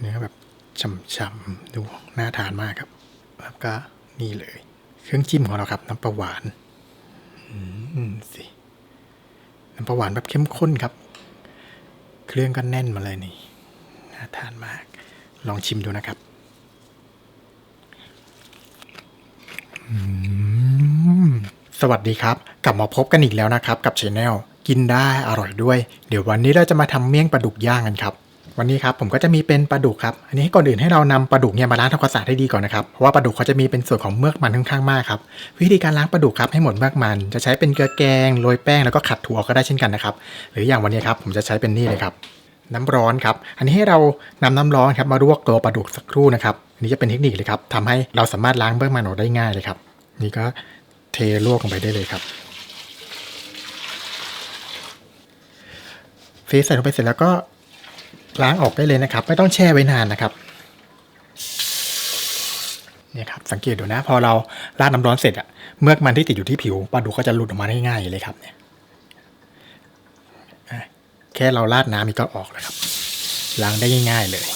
เนื้อแบบฉ่ำๆดูน่าทานมากครับแล้วก็นี่เลย เครื่องจิ้มของเราครับ น้ำปลาหวานอืมสิน้ำปลาหวานแบบเข้มข้นครับ เครื่องก็แน่นมาเลยนี่น่าทานมาก ลองชิมดูนะครับสวัสดีครับ กลับมาพบกันอีกแล้วนะครับ กับช anel กินได้อร่อยด้วย เดี๋ยววันนี้เราจะมาทำเมี่ยงปลาดุกย่างกันครับ วันนี้ครับผมก็จะมีเป็นปลาดุกครับ อันนี้ก่อนอื่นให้เรานำปลาดุกเนี่ยมาล้างทำความสะอาดให้ดีก่อนนะครับ เพราะว่าปลาดุกเขาจะมีเป็นส่วนของเมือกมันค่อนข้างมากครับ วิธีการล้างปลาดุกครับให้หมดเมือกมัน จะใช้เป็นเกลือแกงโรยแป้งแล้วก็ขัดถั่วก็ได้เช่นกันนะครับ หรืออย่างวันนี้ครับผมจะใช้เป็นนี่เลยครับ น้ำร้อนครับ อันนี้ให้เรานำน้ำร้อนครับมาลวกตัวปลาดุกสักครู่นะครับ อันนี้จะเป็นเทคนิคเลยครับทำให้เราสามารถล้างเบื้องมันออกได้ง่ายเลยครับ นี่ก็เทลวกลงไปได้เลยครับเฟใส่ลงไปเสร็จแล้วก็ ล้างออกได้เลยนะครับ ไม่ต้องแช่ไว้นานนะครับเนี่ยครับสังเกตดูนะพอเราราดน้ำร้อนเสร็จอะเมือกมันที่ติดอยู่ที่ผิวปลาดุกก็จะหลุดออกมาได้ง่ายเลยครับเนี่ยแค่เราราดน้ำมันก็ออกแล้วครับล้างได้ง่าย ๆเลย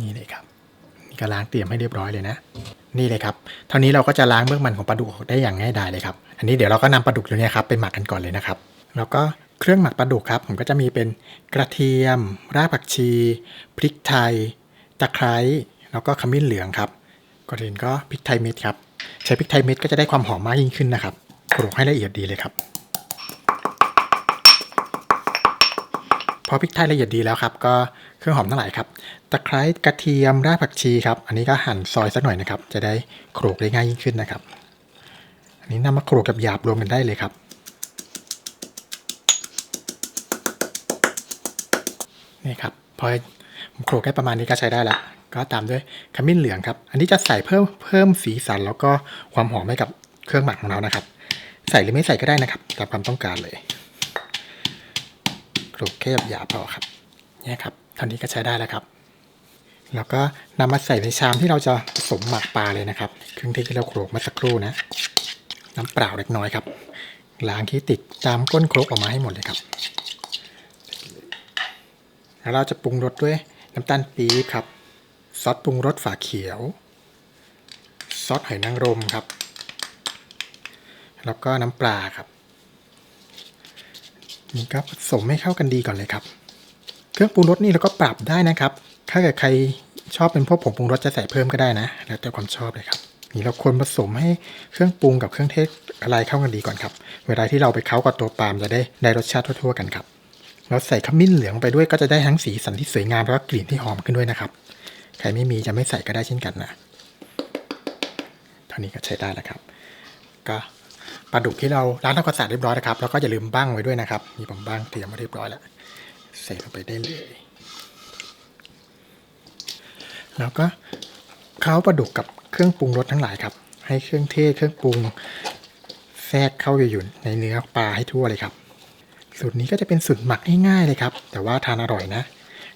นี่เลยครับนี่ก็ล้างเตรียมให้เรียบร้อยเลยนะ นี่เลยครับ เท่านี้เราก็จะล้างเบื้องมันของปลาดุกออกได้อย่างง่ายดายเลยครับ อันนี้เดี๋ยวเราก็นำปลาดุกตัวเนี้ยครับไปหมักกันก่อนเลยนะครับ แล้วก็เครื่องหมักปลาดุกครับ ผมก็จะมีเป็นกระเทียม รากผักชี พริกไทย ตะไคร้ แล้วก็ขมิ้นเหลืองครับ ก่อนอื่นก็พริกไทยเม็ดครับ ใช้พริกไทยเม็ดก็จะได้ความหอมมากยิ่งขึ้นนะครับโขลกให้ละเอียดดีเลยครับ พอพริกไทยละเอียดดีแล้วครับ ก็เครื่องหอมทั้งหลายครับ ตะไคร้ กระเทียม รากผักชีครับ อันนี้ก็หั่นซอยสักหน่อยนะครับ จะได้โขลกได้ง่ายยิ่งขึ้นนะครับ อันนี้นำมาโขลกกับหยาบรวมกันได้เลยครับ นี่ครับพอผมโขลกได้ประมาณนี้ก็ใช้ได้ละก็ตามด้วยขมิ้นเหลืองครับ อันนี้จะใส่เพิ่มเพิ่มสีสันแล้วก็ความหอมให้กับเครื่องหมักของเรานะครับ ใส่หรือไม่ใส่ก็ได้นะครับตามความต้องการเลยโขลกแค่หยาบพอครับนี่ครับเท่านี้ก็ใช้ได้แล้วครับ แล้วก็นำมาใส่ในชามที่เราจะผสมหมักปลาเลยนะครับเครื่องเทศที่เราโขลกมาสักครู่นะ น้ำเปล่าเล็กน้อยครับล้างขี้ติดตามก้นโครกออกมาให้หมดเลยครับ แล้วเราจะปรุงรสด้วยน้ำตาลปี๊บครับ ซอสปรุงรสฝาเขียว ซอสหอยนางรมครับ แล้วก็น้ำปลาครับ นี่ก็ผสมให้เข้ากันดีก่อนเลยครับ เครื่องปรุงรสนี่เราก็ปรับได้นะครับ ถ้าเกิดใครชอบเป็นพวกผงปรุงรสจะใส่เพิ่มก็ได้นะ แล้วแต่ความชอบเลยครับ นี่เราควรผสมให้เครื่องปรุงกับเครื่องเทศอะไรเข้ากันดีก่อนครับ เวลาที่เราไปเค้ากับตัวปาลามจะได้ได้รสชาติทั่วๆกันครับเราใส่ขมิ้นเหลืองไปด้วยก็จะได้ทั้งสีสันที่สวยงามแล้วก็กลิ่นที่หอมขึ้นด้วยนะครับ ใครไม่มีจะไม่ใส่ก็ได้เช่นกันนะเท่านี้ก็ใช้ได้แล้วครับ ก็ปลาดุกที่เราล้างทำความสะอาดเรียบร้อยนะครับ แล้วก็อย่าลืมบ้างไว้ด้วยนะครับ มีผมบ้างเตรียมมาเรียบร้อยแล้ว ใส่ลงไปได้เลย แล้วก็เค้าปลาดุกกับ เครื่องปรุงรสทั้งหลายครับ ให้เครื่องเทศเครื่องปรุงแทรกเข้าไปอยู่ในเนื้อปลาให้ทั่วเลยครับ สูตรนี้ก็จะเป็นสูตรหมักง่ายๆเลยครับ แต่ว่าทานอร่อยนะ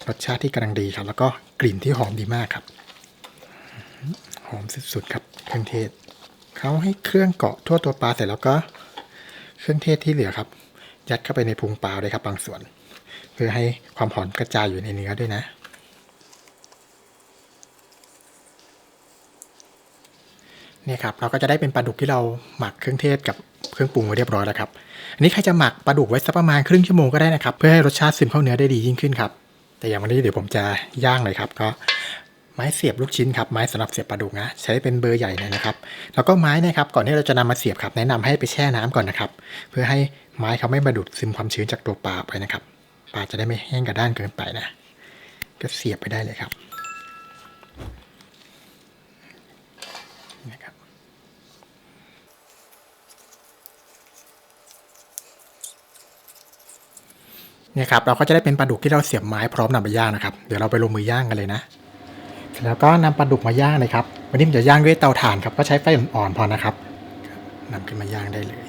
รสชาติที่กำลังดีครับ แล้วก็กลิ่นที่หอมดีมากครับ หอมสุดๆครับ เครื่องเทศเขาให้เครื่องเกาะทั่วตัวปลาเสร็จแล้วก็ เครื่องเทศที่เหลือครับ ยัดเข้าไปในพุงปลาเลยครับบางส่วน เพื่อให้ความหอมกระจายอยู่ในเนื้อด้วยนะ นี่ครับเราก็จะได้เป็นปลาดุกที่เราหมักเครื่องเทศกับเครื่องปรุงไว้เรียบร้อยแล้วครับอันนี้ใครจะหมักปลาดุกไว้สักประมาณครึ่งชั่วโมงก็ได้นะครับเพื่อให้รสชาติซึมเข้าเนื้อได้ดียิ่งขึ้นครับแต่อย่างวันนี้เดี๋ยวผมจะย่างเลยครับก็ไม้เสียบลูกชิ้นครับไม้สำหรับเสียบปลาดุกนะใช้เป็นเบอร์ใหญ่เลยนะครับ แล้วก็ไม้นะครับก่อนที่เราจะนำมาเสียบครับ แนะนำให้ไปแช่น้ำก่อนนะครับ เพื่อให้ไม้เขาไม่มาดูดซึมความชื้นจากตัวปลาไปนะครับปลาจะได้ไม่แห้งกระด้านเกินไปนะ ก็เสียบไปได้เลยครับนะครับ เนี่ยครับเราก็จะได้เป็นปลาดุกที่เราเสียบไม้พร้อมนำไปย่างนะครับ เดี๋ยวเราไปลงมือย่างกันเลยนะเสร็จแล้วก็นำปลาดุกมาย่างเลยครับวันนี้ผมจะย่างด้วยเตาถ่านครับก็ใช้ไฟอ่อนๆพอนะครับนำขึ้นมาย่างได้เลย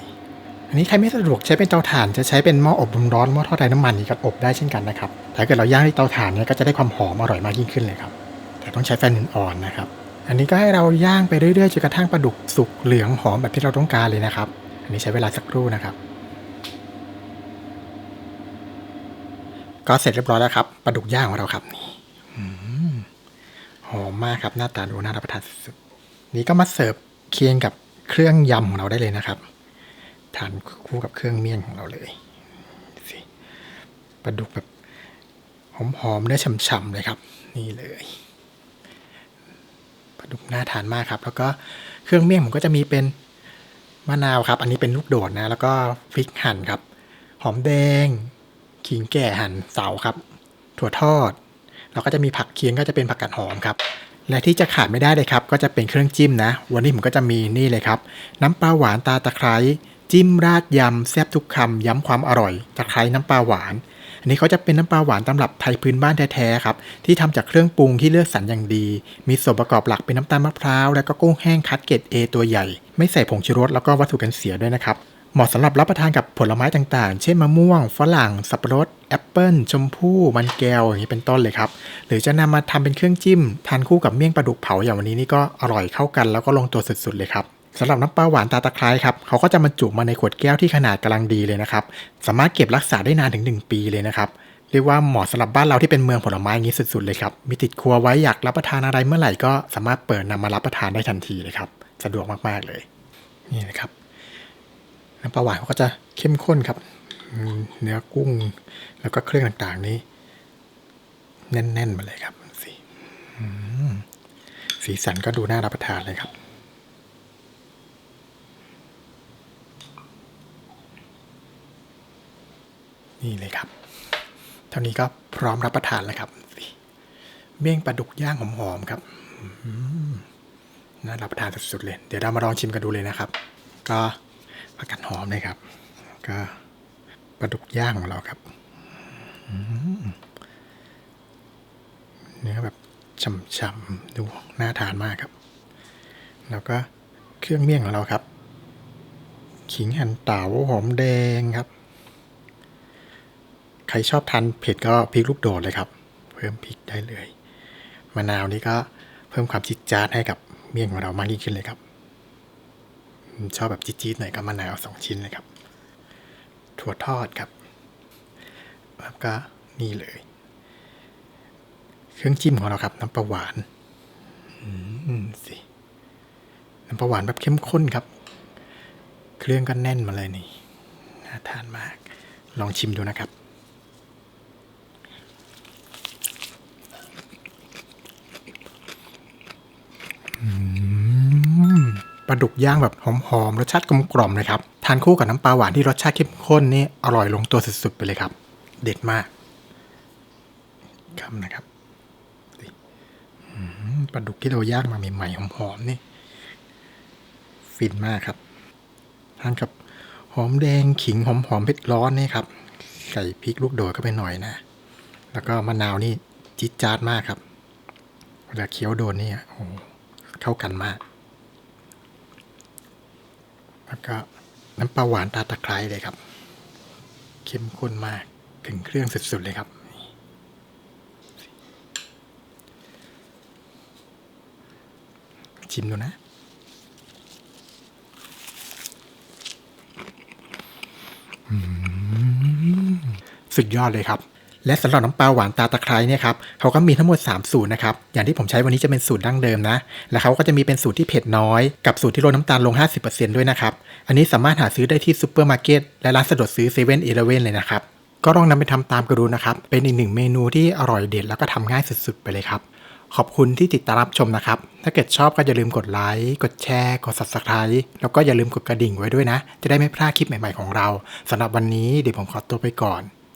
อันนี้ใครไม่สะดวกใช้เป็นเตาถ่านจะใช้เป็นหม้ออบลมร้อนหม้อทอดไร้น้ำมันนี่ก็อบได้เช่นกันนะครับถ้าเกิดเราย่างด้วยเตาถ่านเนี่ยก็จะได้ความหอมอร่อยมากยิ่งขึ้นเลยครับแต่ต้องใช้ไฟอ่อนๆนะครับ อันนี้ก็ให้เราย่างไปเรื่อยๆจนกระทั่งปลาดุกสุกเหลืองหอมแบบที่เราต้องการเลยนะครับ อันนี้ใช้เวลาสักครู่นะครับ ก็เสร็จเรียบร้อยแล้วครับปลาดุกย่างของเราครับนี่หอมมากครับหน้าตาดูน่ารับประทานสุดๆนี่ก็มาเสิร์ฟเคียงกับเครื่องยำของเราได้เลยนะครับทานคู่กับเครื่องเมี่ยงของเราเลยสิปลาดุกแบบหอมๆเนื้อฉ่ำๆเลยครับ นี่เลยปลาดุกน่าทานมากครับ แล้วก็เครื่องเมี่ยงผมก็จะมีเป็นมะนาวครับ อันนี้เป็นลูกโดดนะ แล้วก็พริกหั่นครับ หอมแดง ขิงแก่หั่นเสาครับ ถั่วทอดแล้วก็จะมีผักเคียงก็จะเป็นผักกาดหอมครับ และที่จะขาดไม่ได้เลยครับ ก็จะเป็นเครื่องจิ้มนะ วันนี้ผมก็จะมีนี่เลยครับ น้ำปลาหวานตาตะไคร้จิ้มราดยำแซ่บทุกคำย้ำความอร่อยตะไคร้น้ำปลาหวานอันนี้เขาจะเป็นน้ำปลาหวานตำรับไทยพื้นบ้านแท้ๆครับที่ทำจากเครื่องปรุงที่เลือกสรรอย่างดี มีส่วนประกอบหลักเป็นน้ำตาลมะพร้าว และก็กุ้งแห้งคัดเกรด A ตัวใหญ่ ไม่ใส่ผงชูรสแล้วก็วัตถุกันเสียด้วยนะครับ เหมาะสำหรับรับประทานกับผลไม้ต่างๆ เช่นมะม่วง ฝรั่ง สับปะรด แอปเปิลชมพู่ มันแก้วอย่างนี้เป็นต้นเลยครับ หรือจะนำมาทำเป็นเครื่องจิ้ม ทานคู่กับเมี่ยงปลาดุกเผาอย่างวันนี้นี่ก็อร่อยเข้ากันแล้วก็ลงตัวสุดๆเลยครับสำหรับน้ำปลาหวานตาตะไคร้ครับเขาก็จะบรรจุมาในขวดแก้วที่ขนาดกำลังดีเลยนะครับสามารถเก็บรักษาได้นานถึง 1 ปีเลยนะครับเรียกว่าเหมาะสำหรับบ้านเราที่เป็นเมืองผลไม้อย่างนี้สุดๆเลยครับมีติดครัวไว้อยากรับประทานอะไรเมื่อไหร่ก็สามารถเปิดนำมารับประทานได้ทันทีเลยครับสะดวกมากๆเลยนี่นะครับ น้ำปลาหวานเขาก็จะเข้มข้นครับ เนื้อกุ้งแล้วก็เครื่องต่างๆนี้ แน่นๆมาเลยครับสีสีสันก็ดูน่ารับประทานเลยครับนี่เลยครับ เท่านี้ก็พร้อมรับประทานแล้วครับ เมี่ยงปลาดุกย่างหอมๆครับน่ารับประทานสุดๆเลย เดี๋ยวเรามาลองชิมกันดูเลยนะครับ ก็ ผักกาดหอมเลยครับ ก็ปลาดุกย่างของเราครับเนื้อแบบฉ่ำๆดูน่าทานมากครับ แล้วก็เครื่องเมี่ยงของเราครับ ขิงหั่นเต๋าหอมแดงครับ ใครชอบทานเผ็ดก็พริกลูกโดดเลยครับ เพิ่มพริกได้เลย มะนาวนี่ก็เพิ่มความจิดจาดให้กับเมี่ยงของเรามากยิ่งขึ้นเลยครับ ชอบแบบจี๊ดๆหน่อยก็มะนาวสองชิ้นเลยครับ ถั่วทอดครับ แล้วก็นี่เลย เครื่องจิ้มของเราครับ น้ำปลาหวานอืมสิน้ำปลาหวานแบบเข้มข้นครับ เครื่องก็แน่นมาเลยนี่น่าทานมาก ลองชิมดูนะครับ ป ลาดุกย่างแบบหอมๆรสชาติกลมๆเลยครับทานคู่กับน้ำปลาหวานที่รสชาติเข้มข้นนี่อร่อยลงตัวสุดๆไปเลยครับ เด็ดมากคำนะครับปลาดุกที่เราย่างมาใหม่ๆหอมๆนี่ ฟินมากครับทานกับหอมแดงขิงหอมๆเผ็ดร้อนนี่ครับใส่พริกลูกโดดเข้าไปหน่อยนะ แล้วก็มะนาวนี่จี๊ดจ๊าดมากครับเวลาเคี้ยวโดนนี่โอ้เข้ากันมาก แล้วก็น้ำปลาหวานตาตะไคร้เลยครับ เข้มข้นมากถึงเครื่องสุดๆเลยครับ ชิมดูนะสุดยอดเลยครับ และสำหรับน้ำปลาหวานตาตะไคร้เนี่ยครับเขาก็มีทั้งหมด 3 สูตรนะครับ อย่างที่ผมใช้วันนี้จะเป็นสูตรดั้งเดิมนะ และเขาก็จะมีเป็นสูตรที่เผ็ดน้อย กับสูตรที่ลดน้ำตาลลง 50%ด้วยนะครับ อันนี้สามารถหาซื้อได้ที่ซูเปอร์มาร์เก็ตและร้านสะดวกซื้อเซเว่นอีเลเว่นเลยนะครับ ก็ลองนำไปทำตามกันดูนะครับ เป็นอีกหนึ่งเมนูที่อร่อยเด็ดแล้วก็ทำง่ายสุดๆไปเลยครับ ขอบคุณที่ติดตามรับชมนะครับ ถ้าเกิดชอบก็อย่าลืมกดไลค์ กดแชร์ กด subscribe แล้วก็อย่าลืมกดกระดิ่งไว้ด้วยนะ จะได้ไม่พลาดคลิปใหม่ ๆของเราสำหรับวันนี้เดี๋ยวผมขอตัวไปก่อน